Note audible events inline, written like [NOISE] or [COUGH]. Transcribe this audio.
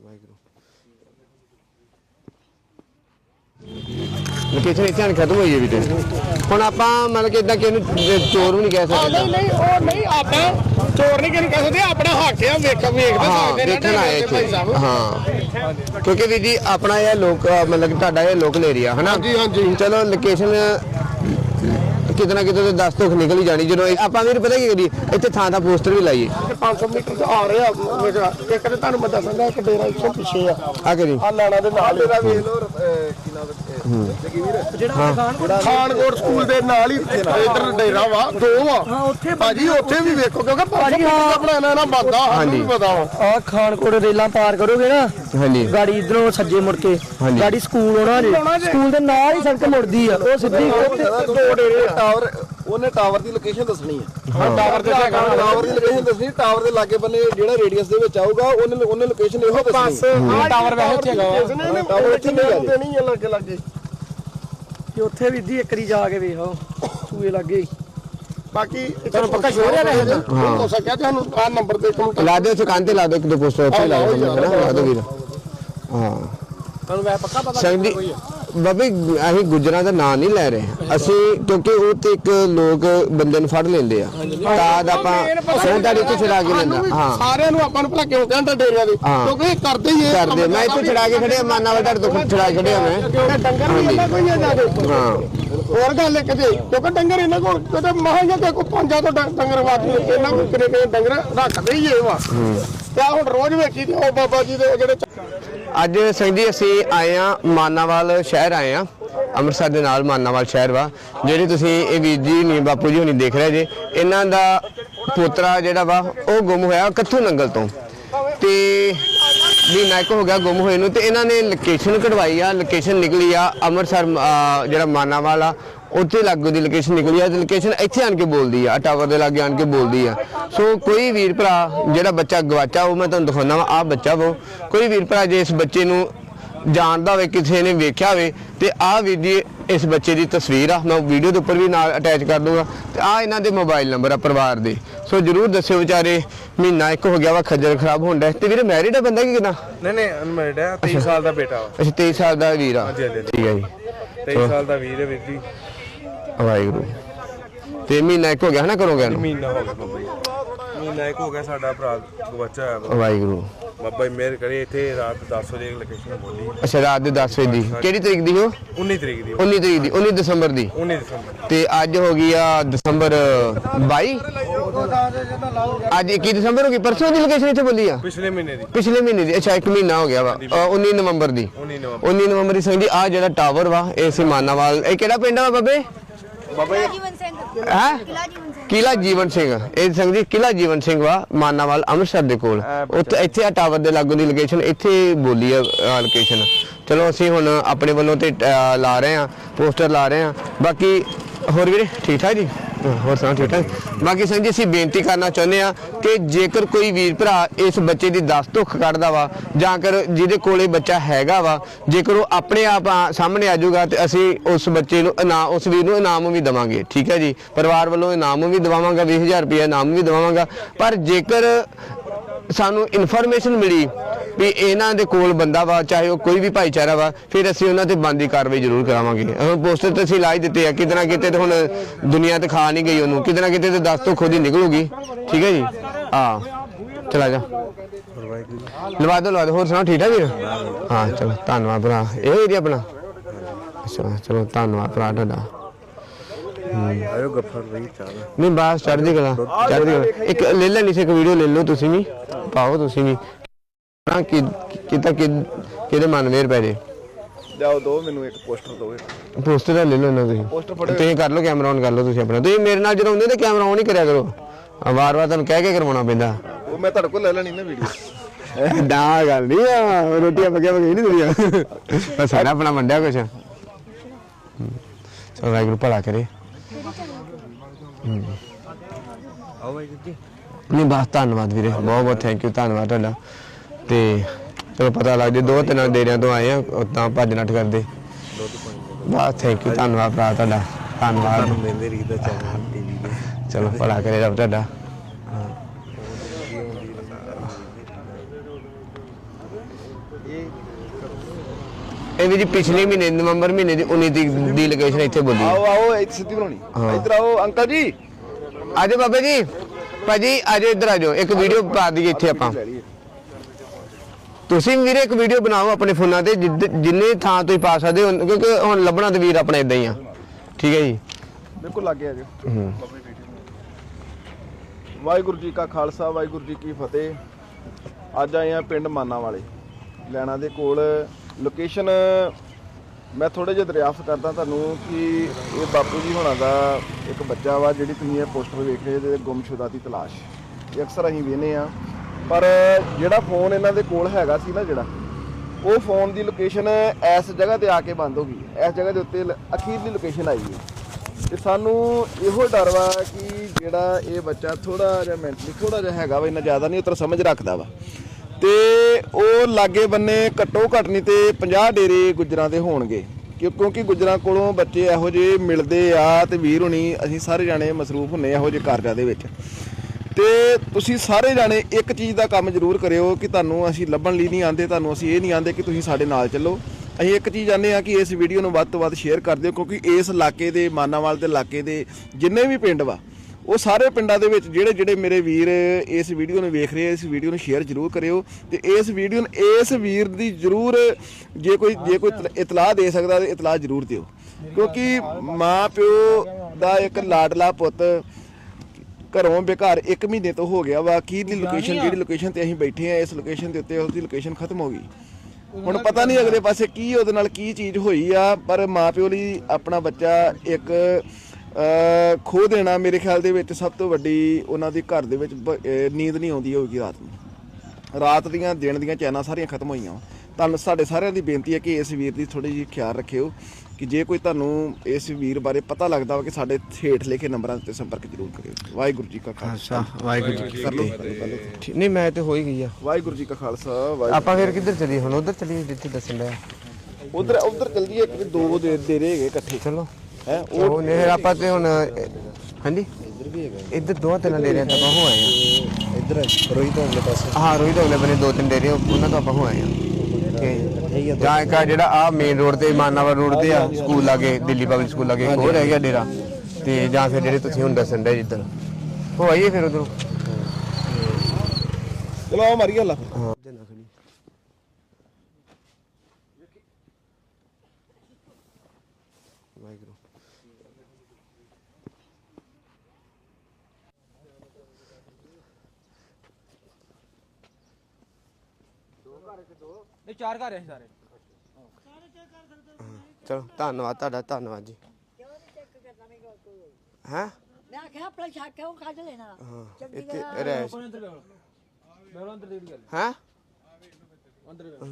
Waheguru. Location ਇੱਥੇ ਆਣ ਖਤਮ ਹੋਈ ਹੈ ਵੀ ਤੇ। ਹੁਣ ਆਪਾਂ ਮਤਲਬ ਕਿ ਇਦਾਂ ਕਿ ਇਹਨੂੰ ਚੋਰ ਵੀ ਨਹੀਂ ਕਹਿ ਸਕਦੇ। ਨਹੀਂ ਨਹੀਂ ਉਹ ਨਹੀਂ ਆਪਾਂ ਚੋਰ ਨਹੀਂ ਕਿਹਨੂੰ ਕਹਿ ਸਕਦੇ ਆਪਣਾ ਹੱਕ ਆ ਵੇਖ ਵੇਖਦੇ ਸਕਦੇ ਨੇ ਦੇਖਣ ਆਏ ਭਾਈ ਇੱਥੇ। ਸਾਹਿਬ। ਹਾਂ। ਕਿਉਂਕਿ ਵੀ ਜੀ ਆਪਣਾ ਇਹ ਲੋਕ ਮਤਲਬ ਤੁਹਾਡਾ ਇਹ ਲੋਕਲ ਏਰੀਆ ਹਨਾ? ਹਾਂਜੀ, ਹਾਂਜੀ। ਚਲੋ ਲੋਕੇਸ਼ਨ ਕਿਤੇ ਨਾ ਕਿਤੇ ਤੇ 10 ਤੋਂ ਨਿਕਲ ਹੀ ਜਾਣੀ ਜਦੋਂ ਆਪਾਂ ਵੀ ਪਤਾ ਕੀ ਕਰੀਏ? ਇੱਥੇ ਥਾਂ ਥਾਂ ਪੋਸਟਰ ਵੀ ਲਾਈਏ। 500 ਮੀਟਰ ਤੋਂ ਆ ਰਿਹਾ। ਮੇਰਾ ਇੱਕ ਤੇ ਤੁਹਾਨੂੰ ਮੈਂ ਦੱਸਦਾ ਇੱਕ ਡੇਰਾ ਇੱਥੋਂ ਪਿੱਛੇ ਆ। ਆ ਕਰੀ ਆ ਲੈਣਾ ਦੇ ਨਾਲ ਤੇਰਾ ਵੇਖ ਲੋ ਕੀ ਨਾਮ ਜਗੀਵੀਰ ਜਿਹੜਾ ਖਾਨਕੋਟ ਸਕੂਲ ਦੇ ਨਾਲ ਹੀ ਇਧਰ ਡੇਰਾ ਵਾ ਦੋ ਵਾ। ਹਾਂ ਉੱਥੇ ਭਾਜੀ ਉੱਥੇ ਵੀ ਵੇਖੋ ਕਿਉਂਕਿ ਭਾਜੀ ਹਾਂ। ਬਣਾਣਾ ਨਾ ਬੰਦਾ ਹਾਂਜੀ। ਪਤਾ ਵਾ। ਆ ਖਾਨਕੋਟ ਰੇਲਾਂ ਪਾਰ ਕਰੋਗੇ ਨਾ ਹਾਂਜੀ। ਗਾੜੀ ਇਧਰੋਂ ਸੱਜੇ ਮੁੜ ਕੇ। ਗਾੜੀ ਸਕੂਲ ਆਉਣਾ ਜੇ। ਸਕੂਲ ਦੇ ਨਾਲ ਹੀ ਸੜਕ ਮੁੜਦੀ ਆ ਉਹ ਸਿੱਧੀ ਦੋ ਡੇਰੇ ਟਾਵਰ ਉਹਨੇ ਟਾਵਰ ਦੀ ਲੋਕੇਸ਼ਨ ਦੱਸਣੀ ਹੈ। ਹਾਂ। ਟਾਵਰ ਨਾ। ਟਾਵਰ ਦੀ ਲੋਕੇਸ਼ਨ ਦੱਸਣੀ ਟਾਵਰ ਦੇ ਲਾਗੇ ਬੰਨੇ ਜਿਹੜਾ ਰੇਡੀਅਸ ਦੇ ਵਿੱਚ ਆਊਗਾ ਉਹਨੇ ਉਹਨੇ ਲੋਕੇਸ਼ਨ ਇਹੋ ਬਸ ਦੱਸਣੀ ਹਾਂ ਟਾਵਰ ਵੈਸੇ ਇੱਥੇ ਹੈਗਾ ਟਾਵਰ ਟਾਵਰ ਇੱਥੇ ਨਹੀਂ ਨਹੀਂ ਦੇਣੀ ਆ ਲੱਗੇ ਲੱਗੇ। ਕਿ ਉੱਥੇ ਵੀ ਇੱਦੀ ਇੱਕਰੀ ਜਾ ਕੇ ਵੇਖੋ ਸੂਏ ਲੱਗੇ ਬਾਕੀ ਤੁਹਾਨੂੰ ਪੱਕਾ ਸ਼ੋਰ ਹੈ ਰਹੇ ਹੋ। ਸਕਿਆ ਤੁਹਾਨੂੰ ਆ ਨੰਬਰ ਤੇ ਕਮੈਂਟ ਲਾ ਦਿਓ ਦੁਕਾਨ ਤੇ ਲਾ ਦਿਓ ਇੱਕ ਦੋ ਪੋਸਟਰ ਉੱਥੇ ਲਾ ਦਿਓ ਹੈ ਲਾ ਦਿਓ ਵੀਰ। ਹਾਂ। ਤੁਹਾਨੂੰ ਵੈ ਪੱਕਾ ਪਤਾ ਸਿੰਘ ਜੀ ਬਾਬੇ ਅਸੀਂ ਗੁਜਰਾਂ ਦਾ ਨਾਂ ਨਹੀਂ ਲੈ ਰਹੇ। ਅਸੀਂ ਕਿਉਂਕਿ ਉਹ ਤੇ ਇੱਕ ਲੋਕ ਬੰਦੇ ਨੂੰ ਫੜ ਲੈਂਦੇ ਆ। ਤਾਂ ਆਪਾਂ ਸੌਂਦਾੜੀ ਤੋਂ ਛੁਡਾ ਕੇ ਲੈਂਦਾ। ਹਾਂ। ਸਾਰਿਆਂ ਨੂੰ ਆਪਾਂ ਨੂੰ ਭਲਾ ਕਿਉਂ ਕਹਿੰਦਾ ਡੇਰਿਆਂ ਦੇ? ਹਾਂ। ਕਿਉਂਕਿ ਇਹ ਕਰਦੇ ਹੀ ਇਹ ਕਰਦੇ। ਮੈਂ ਇੱਥੇ ਛੁਡਾ ਕੇ ਖੜਿਆ ਮਾਨਾ ਵਾਲਾ ਤੋਂ ਛੁਡਾ ਕੇ ਖੜਿਆ ਮੈਂ। ਕਿਉਂਕਿ ਡੰਗਰ ਵੀ ਇਹਨਾਂ ਕੋਈ ਜਾ ਕੇ ਹਾਂ। ਹੋਰ ਗੱਲ ਇੱਕ ਜੇ ਕਿਉਂਕਿ ਡੰਗਰ ਇਹਨਾਂ ਕੋਲ ਕਿਤੇ ਮਹਾਂਗਾ ਤੇ ਕੋ ਪੰਜਾਂ ਤੋਂ ਡੰ- ਡੰਗਰ ਵਾਦੀ ਇਹਨਾਂ ਕੋਲ ਕਿਨੇ ਕਿਨੇ ਡੰਗਰ ਰੱਖਦੇ ਹੀ ਇਹ ਵਾ। ਤੇ ਆਹ ਹੁਣ ਰੋਜ਼ ਵੇਖੀ ਤੇ ਉਹ ਬਾਬਾ ਜੀ ਦੇ ਜਿਹੜੇ ਅੱਜ ਸਿੰਘ ਜੀ ਅਸੀਂ ਆਏ ਆ ਮਾਨਾਵਾਲ ਸ਼ਹਿਰ ਆਏ ਆ ਅੰਮ੍ਰਿਤਸਰ ਦੇ ਨਾਲ ਮਾਨਾਵਾਲ ਸ਼ਹਿਰ ਵਾ ਜਿਹੜੀ ਤੁਸੀਂ ਇਹ ਵੀਰ ਜੀ ਨਹੀਂ ਬਾਪੂ ਜੀ ਹੁਣੀ ਦੇਖ ਰਹੇ ਜੇ ਇਹਨਾਂ ਦਾ ਪੋਤਰਾ ਜਿਹੜਾ ਵਾ ਉਹ ਗੁੰਮ ਹੋਇਆ ਕੱਥੂ ਨੰਗਲ ਤੋਂ। ਤੇ ਵੀ ਨਾਇਕ ਹੋ ਗਿਆ ਗੁੰਮ ਹੋਏ ਨੂੰ ਤੇ ਇਹਨਾਂ ਨੇ ਲੋਕੇਸ਼ਨ ਕਢਵਾਈ ਆ ਲੋਕੇਸ਼ਨ ਨਿਕਲੀ ਆ ਅੰਮ੍ਰਿਤਸਰ ਆ, ਜਿਹੜਾ ਮਾਨਾਵਾਲ ਆ ਉੱਥੇ ਲਾਗੂ ਦੀ ਲੋਕੇਸ਼ਨ ਨਿਕਲੀ ਆ ਤੇ ਲੋਕੇਸ਼ਨ ਇੱਥੇ ਆਣ ਕੇ ਬੋਲਦੀ ਆ ਟਾਵਰ ਦੇ ਲਾਗੇ ਆਣ ਕੇ ਬੋਲਦੀ ਆ। ਸੋ ਕੋਈ ਵੀਰ ਭਰਾ ਜਿਹੜਾ ਬੱਚਾ ਗਵਾਚਾ ਉਹ ਮੈਂ ਤੁਹਾਨੂੰ ਦਿਖਾਉਣਾ ਵਾ ਆ ਬੱਚਾ ਉਹ। ਕੋਈ ਵੀਰ ਭਰਾ ਜੇ ਇਸ ਬੱਚੇ ਨੂੰ ਜਾਣਦਾ ਹੋਵੇ ਕਿਸੇ ਨੇ ਵੇਖਿਆ ਹੋਵੇ ਤੇ ਆਹ ਵੀਰ ਜੀ ਇਸ ਬੱਚੇ ਦੀ ਤਸਵੀਰ ਆ ਮੈਂ ਵੀਡੀਓ ਦੇ ਉੱਪਰ ਵੀ ਨਾਲ ਅਟੈਚ ਕਰ ਦੂੰਗਾ ਤੇ ਆ ਇਹਨਾਂ ਦੇ ਮੋਬਾਈਲ ਨੰਬਰ ਆ ਪਰਿਵਾਰ ਦੇ। ਸੋ ਜਰੂਰ ਦੱਸਿਓ ਵਿਚਾਰੇ ਮਹੀਨਾ ਇੱਕ ਹੋ ਗਿਆ ਵਾ ਖੱਜਲ ਖਰਾਬ ਹੋਣ ਡਿਆ। ਤੇ ਵੀਰੇ ਮੈਰਿਡ ਆ ਬੰਦਾ ਕਿ ਕਿਦਾਂ? ਨਹੀਂ ਨਹੀਂ ਅਨਮੈਰਿਡ ਹੈ 23 ਸਾਲ ਦਾ ਬੇਟਾ ਵਾ। ਅੱਛਾ 23 ਸਾਲ ਦਾ ਵੀਰ ਆ। ਠੀਕ ਹੈ ਜੀ। 23 ਸਾਲ ਦਾ ਵੀਰ ਹੈ ਵੀਰ ਜੀ। ਵਾਹਿਗੁਰੂ। ਤੇ ਮਹੀਨਾ ਇੱਕ ਹੋ ਗਿਆ ਹਨਾ ਕਰੋ ਗਿਆ ਨੂੰ ਮਹੀਨਾ ਹੋ ਗਿਆ ਬਾਬਾ ਜੀ। ਮਹੀਨਾ ਇੱਕ ਹੋ ਗਿਆ ਸਾਡਾ ਭਰਾ ਗਵਾਚਾ ਹੋਇਆ। ਵਾਹਿਗੁਰੂ। ਬਾਬਾ ਜੀ ਮਿਹਰ ਕਰੇ ਇੱਥੇ ਰਾਤ 10 ਵਜੇ ਲੋਕੇਸ਼ਨ ਬੋਲੀ ਅੱਛਾ ਰਾਤ ਦੇ 10 ਵਜੇ ਦੀ। ਕਿਹੜੀ ਤਰੀਕ ਦੀ ਹੋ? 19 ਤਰੀਕ ਦੀ। 19 ਤਰੀਕ ਦੀ 19 ਦਸੰਬਰ ਦੀ। 19 ਦਸੰਬਰ ਤੇ ਅੱਜ ਹੋ ਗਈ ਆ ਦਸੰਬਰ 22 ਅੱਜ 21 ਦਸੰਬਰ ਹੋ ਗਈ? ਪਰਸੋਂ ਦੀ ਲੋਕੇਸ਼ਨ ਇੱਥੇ ਬੋਲੀ ਆ? ਪਿਛਲੇ ਮਹੀਨੇ ਦੀ। ਪਿਛਲੇ ਮਹੀਨੇ ਦੀ। ਅੱਛਾ 1 ਮਹੀਨਾ ਹੋ ਗਿਆ ਵਾ। ਅ, 19 ਨਵੰਬਰ ਦੀ। 19 ਨਵੰਬਰ। 19 ਨਵੰਬਰ ਦੀ ਸੰਗ ਦੀ ਆ ਜਿਹੜਾ ਟਾਵਰ ਵਾ ਇਹ ਸੀ ਮਾਨਾਵਾਲ। ਇਹ ਕਿਹੜਾ ਪਿੰਡ ਵਾ ਬਾਬੇ? ਕਿਲਾ ਜੀਵਨ ਸਿੰਘ। ਹੈ? ਕਿਲਾ ਜੀਵਨ ਸਿੰਘ। ਕਿਲਾ ਜੀਵਨ ਸਿੰਘ। ਇਹ ਸੰਗ ਜੀ ਕਿਲਾ ਜੀਵਨ ਸਿੰਘ ਵਾ ਮਾਨਾਵਾਲ ਅੰਮ੍ਰਿਤਸਰ ਦੇ ਕੋਲ। ਉੱਥੇ ਇੱਥੇ ਆ ਟਾਵਰ ਦੇ ਲਾਗੂ ਦੀ ਲੋਕੇਸ਼ਨ ਇੱਥੇ ਬੋਲੀ ਆ ਲੋਕੇਸ਼ਨ ਚਲੋ ਅਸੀਂ ਹੁਣ ਆਪਣੇ ਵੱਲੋਂ ਤੇ ਅ, ਲਾ ਰਹੇ ਆ ਪੋਸਟਰ ਲਾ ਰਹੇ ਆ ਬਾਕੀ ਹੋਰ ਵੀਰੇ ਠੀਕ ਠਾਕ ਜੀ? ਹੋਰ ਸੁਣਾਓ, ਠੀਕ ਠਾਕ? ਬਾਕੀ ਸਿੰਘ ਜੀ, ਅਸੀਂ ਬੇਨਤੀ ਕਰਨਾ ਚਾਹੁੰਦੇ ਆ ਕਿ ਜੇਕਰ ਕੋਈ ਵੀਰ ਭਰਾ ਇਸ ਬੱਚੇ ਦੀ ਦਸ ਧੁੱਖ ਕੱਢਦਾ ਵਾ ਜਾਂ ਕਰ ਜਿਹਦੇ ਕੋਲੇ ਬੱਚਾ ਹੈਗਾ ਵਾ, ਜੇਕਰ ਉਹ ਆਪਣੇ ਆਪ ਆ- ਸਾਹਮਣੇ ਆ ਜਾਊਗਾ ਤੇ ਅਸੀਂ ਉਸ ਬੱਚੇ ਨੂੰ ਇਨਾ, ਉਸ ਵੀਰ ਨੂੰ ਇਨਾਮ ਵੀ ਦਵਾਂਗੇ, ਠੀਕ ਹੈ ਜੀ? ਪਰਿਵਾਰ ਵੱਲੋਂ ਇਨਾਮ ਵੀ ਦਵਾਵਾਂਗਾ 20000 ਰੁਪਏ ਇਨਾਮ ਵੀ ਦਵਾਵਾਂਗਾ। ਪਰ ਜੇਕਰ ਸਾਨੂੰ ਇਨਫੋਰਮੇਸ਼ਨ ਮਿਲੀ ਵੀ ਇਹਨਾਂ ਦੇ ਕੋਲ ਬੰਦਾ ਵਾ, ਚਾਹੇ ਉਹ ਕੋਈ ਵੀ ਭਾਈਚਾਰਾ ਵਾ, ਫਿਰ ਅਸੀਂ ਉਹਨਾਂ ਤੇ ਬੰਦੀ ਕਾਰਵਾਈ ਜ਼ਰੂਰ ਕਰਾਵਾਂਗੇ। ਹੁਣ ਪੋਸਟਰ ਤੇ ਅਸੀਂ ਲਾ ਦਿੱਤੇ ਆ ਕਿਤੇ ਨਾ ਕਿਤੇ ਤੇ ਹੁਣ ਦੁਨੀਆ ਤੇ ਖਾ ਨਹੀਂ ਗਈ ਉਹਨੂੰ ਕਿਤੇ ਨਾ ਕਿਤੇ ਤੇ ਦੱਸ ਤੋਂ ਖੁਦ ਹੀ ਨਿਕਲੂਗੀ। ਠੀਕ ਹੈ ਜੀ? ਹਾਂ। ਚਲਾ ਜਾ। ਲਵਾ ਦੋ ਲਵਾ ਦੋ। ਹੋਰ ਸੁਣਾਓ, ਠੀਕ ਠਾਕ ਵੀਰ? ਹਾਂ, ਚਲੋ, ਧੰਨਵਾਦ ਭਰਾ। ਇਹ ਏਰੀਆ ਆਪਣਾ? ਅੱਛਾ, ਚਲੋ, ਧੰਨਵਾਦ ਭਰਾ ਤੁਹਾਡਾ। ਆਇਓ ਗੱਫਰ ਰਹੀ ਚਾਹ ਨਹੀਂ ਬਸ ਚੜ੍ਹਦੀ ਕਲਾ ਚੜ੍ਹਦੀ ਕਲਾ। ਇੱਕ ਲੈ ਲੈਣੀ ਸੀ ਇੱਕ ਵੀਡੀਓ ਲੈ ਲਓ ਤੁਸੀਂ ਵੀ। ਪਾਓ ਤੁਸੀਂ ਵੀ। ਹਾਂ ਕਿ ਕਿਤਾ ਕਿ ਕਿਹਦੇ ਮਨ ਮੇਰ ਪੈ ਜੇ? ਜਾਓ ਦੋ ਮੈਨੂੰ ਇੱਕ ਪੋਸਟਰ ਦੋ। ਪੋਸਟਰ ਲੈ ਲਓ ਨਾ ਤੁਸੀਂ ਪੋਸਟਰ ਫੜੋ ਤੁਸੀਂ ਕਰ ਲਓ ਕੈਮਰਾ ਔਨ ਕਰ ਲਓ ਤੁਸੀਂ ਆਪਣਾ। ਤੁਸੀਂ ਮੇਰੇ ਨਾਲ ਜਦੋਂ ਹੁੰਦੇ ਤਾਂ ਕੈਮਰਾ ਔਨ ਹੀ ਕਰਿਆ ਕਰੋ। ਵਾਰ ਵਾਰ ਤੁਹਾਨੂੰ ਕਹਿ ਕੇ ਕਰਵਾਉਣਾ ਪੈਂਦਾ। ਉਹ ਮੈਂ ਤੁਹਾਡੇ ਕੋਲ ਲੈ ਲੈਣੀ ਨਾ ਵੀਡੀਓ। ਦਾ ਗੱਲ ਨਹੀਂ ਆ। ਰੋਟੀਆਂ ਪੱਕਿਆ ਪੱਕੀ ਨਹੀਂ ਦੁਨੀਆ ਬਸ [LAUGHS] ਸਾਡਾ ਆਪਣਾ ਵੰਡਿਆ ਕੁਛ। ਚਲੋ ਵਾਹਿਗੁਰੂ ਭਲਾ ਕਰੇ। ਆਓ ਬਾਈ ਜੀ ਨਹੀਂ ਬਸ ਧੰਨਵਾਦ ਵੀਰੇ ਬਹੁਤ ਬਹੁਤ ਥੈਂਕ ਯੂ ਧੰਨਵਾਦ ਤੁਹਾਡਾ। ਤੇ ਚਲੋ ਪਤਾ ਲੱਗ ਜੇ ਦੋ ਤਿੰਨ ਡੇਰਿਆਂ ਤੋਂ ਆਏ ਆ ਤਾਂ ਭੱਜ ਨੱਠ ਕਰਦੇ। ਬਸ ਥੈਂਕ ਯੂ ਧੰਨਵਾਦ ਭਰਾ ਤੁਹਾਡਾ ਧੰਨਵਾਦ। ਦਾ ਚੈਨਲ ਟੀਵੀ ਚਲੋ ਭਲਾ ਕਰੇ ਰੱਬ ਤੁਹਾਡਾ। ਇਹ ਵੀ ਜੀ ਪਿਛਲੇ ਮਹੀਨੇ ਨਵੰਬਰ ਮਹੀਨੇ ਦੀ 19 ਤਰੀਕ ਦੀ ਲੋਕੇਸ਼ਨ ਇੱਥੇ ਬੋਲੀ। ਆਓ ਆਓ ਇੱਥੇ ਸਿੱਧੀ ਬਣਾਉਣੀ। ਹਾਂ। ਇੱਧਰ ਆਓ ਅੰਕਲ ਜੀ। ਆਜੋ ਬਾਬਾ ਜੀ। ਭਾਜੀ ਆਜੋ ਇੱਧਰ ਆਜੋ। ਇੱਕ ਵੀਡੀਓ ਪਾ ਦਈਏ ਇੱਥੇ ਆਪਾਂ। ਲੈ ਲਈਏ। ਤੁਸੀਂ ਵੀ ਵੀਰੇ ਇੱਕ ਵੀਡੀਓ ਬਣਾਓ ਆਪਣੇ ਫੋਨਾਂ ਤੇ ਜਿੱਦ- ਜਿੰਨੇ ਥਾਂ ਤੁਸੀਂ ਪਾ ਸਕਦੇ ਹੋ ਕਿਉਂਕਿ ਹੁਣ ਲੱਭਣਾ ਤੇ ਵੀਰ ਆਪਣਾ ਇਦਾਂ ਹੀ ਆ। ਠੀਕ ਹੈ ਜੀ? ਬਿਲਕੁਲ ਲੱਗੇ ਆ ਜੀ ਹੂੰ। ਵਾਹਿਗੁਰੂ ਜੀ ਕਾ ਖਾਲਸਾ ਵਾਹਿਗੁਰੂ ਜੀ ਕੀ ਫਤਿਹ। ਅੱਜ ਆਏ ਆ ਪਿੰਡ ਮਾਨਾ ਵਾਲੇ ਲੈਣਾ ਦੇ ਕੋਲ ਲੋਕੇਸ਼ਨ ਮੈਂ ਥੋੜੇ ਜਿਹਾ ਦਰਿਆਫਤ ਕਰਦਾ ਤੁਹਾਨੂੰ ਕਿ ਇਹ ਬਾਪੂ ਜੀ ਹੋਣਾ ਦਾ ਇੱਕ ਬੱਚਾ ਵਾ ਜਿਹੜੀ ਤੁਸੀਂ ਇਹ ਪੋਸਟਰ ਵੇਖ ਰਹੇ ਜੇ ਗੁੰਮਸ਼ੁਦਾ ਦੀ ਤਲਾਸ਼। ਇਹ ਅਕਸਰ ਅਸੀਂ ਵੇਖਨੇ ਆ ਪਰ ਜਿਹੜਾ ਫੋਨ ਇਹਨਾਂ ਦੇ ਕੋਲ ਹੈਗਾ ਸੀ ਨਾ ਜਿਹੜਾ, ਉਹ ਫੋਨ ਦੀ ਲੋਕੇਸ਼ਨ ਇਸ ਜਗ੍ਹਾ ਤੇ ਆ ਕੇ ਬੰਦ ਹੋ ਗਈ ਇਸ ਜਗ੍ਹਾ ਦੇ ਉੱਤੇ ਲ- ਅਖੀਰਲੀ ਲੋਕੇਸ਼ਨ ਆਈ ਹੈ। ਤੇ ਸਾਨੂੰ ਇਹੋ ਡਰ ਵਾ ਕਿ ਜਿਹੜਾ ਇਹ ਬੱਚਾ ਥੋੜਾ ਜਿਹਾ ਮੈਂਟਲੀ ਥੋੜਾ ਜਿਹਾ ਹੈਗਾ ਵਾ, ਇੰਨਾ ਜ਼ਿਆਦਾ ਨਹੀਂ, ਉਤਰ ਸਮਝ ਰੱਖਦਾ ਵਾ। ਤੇ ਉਹ ਲਾਗੇ ਬੰਨੇ ਘੱਟੋ ਘੱਟ ਨਹੀਂ ਤੇ 50 ਡੇਰੇ ਗੁੱਜਰਾਂ ਦੇ ਹੋਣਗੇ। ਕਿਉਂ- ਕਿਉਂਕਿ ਗੁੱਜਰਾਂ ਕੋਲੋਂ ਬੱਚੇ ਇਹੋ ਜਿਹੇ ਮਿਲਦੇ ਆ ਤੇ ਵੀਰ ਹੁਣੀ, ਅਸੀਂ ਸਾਰੇ ਜਾਣੇ ਮਸਰੂਫ ਹੁੰਨੇ ਇਹੋ ਜਿਹੇ ਕਾਰਜਾਂ ਦੇ ਵਿੱਚ। ਤੇ ਤੁਸੀਂ ਸਾਰੇ ਜਾਣੇ ਇੱਕ ਚੀਜ਼ ਦਾ ਕੰਮ ਜ਼ਰੂਰ ਕਰਿਓ ਕਿ ਤੁਹਾਨੂੰ ਅਸੀਂ ਲੱਭਣ ਲਈ ਨਹੀਂ ਆਂਦੇ, ਤੁਹਾਨੂੰ ਅਸੀਂ ਇਹ ਨਹੀਂ ਆਂਦੇ ਕਿ ਤੁਸੀਂ ਸਾਡੇ ਨਾਲ ਚੱਲੋ। ਅਸੀਂ ਇੱਕ ਚੀਜ਼ ਚਾਹੁੰਦੇ ਆ ਕਿ ਇਸ ਵੀਡੀਓ ਨੂੰ ਵੱਧ ਤੋਂ ਵੱਧ ਸ਼ੇਅਰ ਕਰ ਦਿਓ, ਕਿਉਂਕਿ ਇਸ ਇਲਾਕੇ ਦੇ, ਮਾਨਾਵਾਲ ਦੇ ਇਲਾਕੇ ਦੇ ਜਿੰਨੇ ਵੀ ਪਿੰਡ ਵਾ ਉਹ ਸਾਰੇ ਪਿੰਡਾਂ ਦੇ ਵਿੱਚ ਜਿਹੜੇ ਜਿਹੜੇ ਮੇਰੇ ਵੀਰ ਇਸ ਵੀਡੀਓ ਨੂੰ ਵੇਖ ਰਹੇ ਆ ਇਸ ਵੀਡੀਓ ਨੂੰ ਸ਼ੇਅਰ ਜ਼ਰੂਰ ਕਰਿਓ ਤੇ ਇਸ ਵੀਡੀਓ ਨੂੰ ਇਸ ਵੀਰ ਦੀ ਜ਼ਰੂਰ ਜੇ ਕੋਈ ਜੇ ਕੋਈ ਇਤਲਾ- ਇਤਲਾਹ ਦੇ ਸਕਦਾ ਤੇ ਇਤਲਾਹ ਜ਼ਰੂਰ ਦਿਓ। ਕਿਉਂਕਿ ਮਾਂ ਪਿਓ ਦਾ ਇੱਕ ਲਾਡਲਾ ਪੁੱਤ ਘਰੋਂ ਬੇਘਰ 1 ਮਹੀਨੇ ਤੋਂ ਹੋ ਗਿਆ ਵਾ। ਕੀ ਦੀ ਲੋਕੇਸ਼ਨ ਜਿਹੜੀ ਲੋਕੇਸ਼ਨ ਤੇ ਅਸੀਂ ਬੈਠੇ ਆ? ਇਸ ਲੋਕੇਸ਼ਨ ਦੇ ਉੱਤੇ ਉਸ ਦੀ ਲੋਕੇਸ਼ਨ ਖਤਮ ਹੋ ਗਈ। ਹੁਣ ਪਤਾ ਨਹੀਂ ਅਗਲੇ ਪਾਸੇ ਕੀ ਉਹਦੇ ਨਾਲ ਕੀ ਚੀਜ਼ ਹੋਈ ਆ ਪਰ ਮਾਪਿਓ ਲਈ ਆਪਣਾ ਬੱਚਾ ਇੱਕ ਖੋ ਦੇਣਾ ਮੇਰੇ ਖਿਆਲ ਦੇ ਵਿੱਚ ਸਭ ਤੋਂ ਵੱਡੀ ਉਹਨਾਂ ਦੀ ਘਰ ਦੇ ਵਿੱਚ ਨੀਂਦ ਨਹੀਂ ਆਉਂਦੀ ਹੋਊਗੀ ਰਾਤ ਨੂੰ। ਰਾਤ ਦੀਆਂ ਦਿਨ ਦੀਆਂ ਚੈਨਾਂ ਸਾਰੀਆਂ ਖਤਮ ਹੋਈਆਂ ਵਾਂ। ਤੁਹਾਨੂੰ ਸਾਡੇ ਸਾਰਿਆਂ ਦੀ ਬੇਨਤੀ ਹੈ ਕਿ ਇਸ ਵੀਰ ਦੀ ਥੋੜੀ ਜਿਹੀ ਖਿਆਲ ਰੱਖਿਓ ਕਿ ਜੇ ਕੋਈ ਤੁਹਾਨੂੰ ਇਸ ਵੀਰ ਬਾਰੇ ਪਤਾ ਲੱਗਦਾ ਵਾ ਕਿ ਸਾਡੇ ਹੇਠ ਲਿਖੇ ਨੰਬਰਾਂ ਤੇ ਸੰਪਰਕ ਜ਼ਰੂਰ ਕਰਿਓ। ਵਾਹਿਗੁਰੂ ਜੀ ਕਾ ਖਾਲਸਾ। ਵਾਹਿਗੁਰੂ ਜੀ ਕੀ ਫਤਿਹ। ਨਹੀਂ ਮੈਂ ਤੇ ਹੋ ਹੀ ਗਈ ਆ। ਵਾਹਿਗੁਰੂ ਜੀ ਕਾ ਖਾਲਸਾ ਵਾਹਿਗੁਰੂ ਆਪਾਂ ਫਿਰ ਕਿੱਧਰ ਚੱਲੀਏ ਹੁਣ? ਉਧਰ ਚੱਲੀਏ ਜਿੱਥੇ ਦੱਸਣ ਲਿਆ ਉਧਰ ਉਧਰ ਚੱਲ ਜੀਏ ਇੱਕ ਦੋ ਦੇ ਦੇਰੇ ਹੈਗੇ ਇਕੱਠੇ। ਚਲੋ। ਹੈ? ਉਹ ਨੇ ਫਿਰ ਆਪਾਂ ਤੇ ਹੁਣ ਹਾਂਜੀ? ਇੱਧਰ ਵੀ ਹੈਗਾ ਇੱਧਰ ਦੋ ਤਿੰਨ ਡੇਰੇ ਤਾਂ ਆਪਾਂ ਹੋ ਆਏ ਆ ਇੱਧਰ ਰੋਹਿਤ ਅਗਲੇ ਪਾਸੇ। ਹਾਂ ਰੋਹਿਤ ਅਗਲੇ ਬਨੇ ਦੋ ਤਿੰਨ ਡੇਰੇ ਉਹਨਾਂ ਤੋਂ ਆਪਾਂ ਹੋ ਆਏ ਆ ਠੀਕ ਹੈ ਜਾਂ। ਇੱਕ ਆਹ ਜਿਹੜਾ ਆ ਮੇਨ ਰੋਡ ਤੇ ਮਾਨਾਵਾ ਰੋਡ ਤੇ ਆ ਸਕੂਲ ਲਾਗੇ ਦਿੱਲੀ ਪਬਲਿਕ ਸਕੂਲ ਲਾਗੇ ਇੱਕ ਹੋਰ ਰਹਿ ਗਿਆ ਡੇਰਾ। ਤੇ ਜਾਂ ਫਿਰ ਜਿਹੜੇ ਤੁਸੀਂ ਹੁਣ ਦੱਸਣ ਦੇ ਜਿੱਧਰ। ਹੋ ਆਈਏ ਫਿਰ ਉਧਰੋਂ। ਚਲੋ ਆ ਮਾਰੀ ਗੱਲ ਹਾਂ ਵਾਹਿਗੁਰੂ ਇਹ ਚਾਰ ਘਰ ਐ ਸਾਰੇ। ਚਲੋ ਧੰਨਵਾਦ ਤੁਹਾਡਾ ਧੰਨਵਾਦ ਜੀ। ਹਾਂ? ਮੈਂ ਆਖਿਆ ਆਪਣਾ ਛੱਕ ਹੈ ਉਹ ਕੱਢ ਲੈਣਾ। ਚੰਗੀ ਤਰ੍ਹਾਂ। ਰਹਿ ਅੰਦਰ ਬੈਠੋ ਬੈਠੋ ਅੰਦਰ ਦੇਖ ਗੱਲ। ਹਾਂ? ਅੰਦਰ ਬੈਠੋ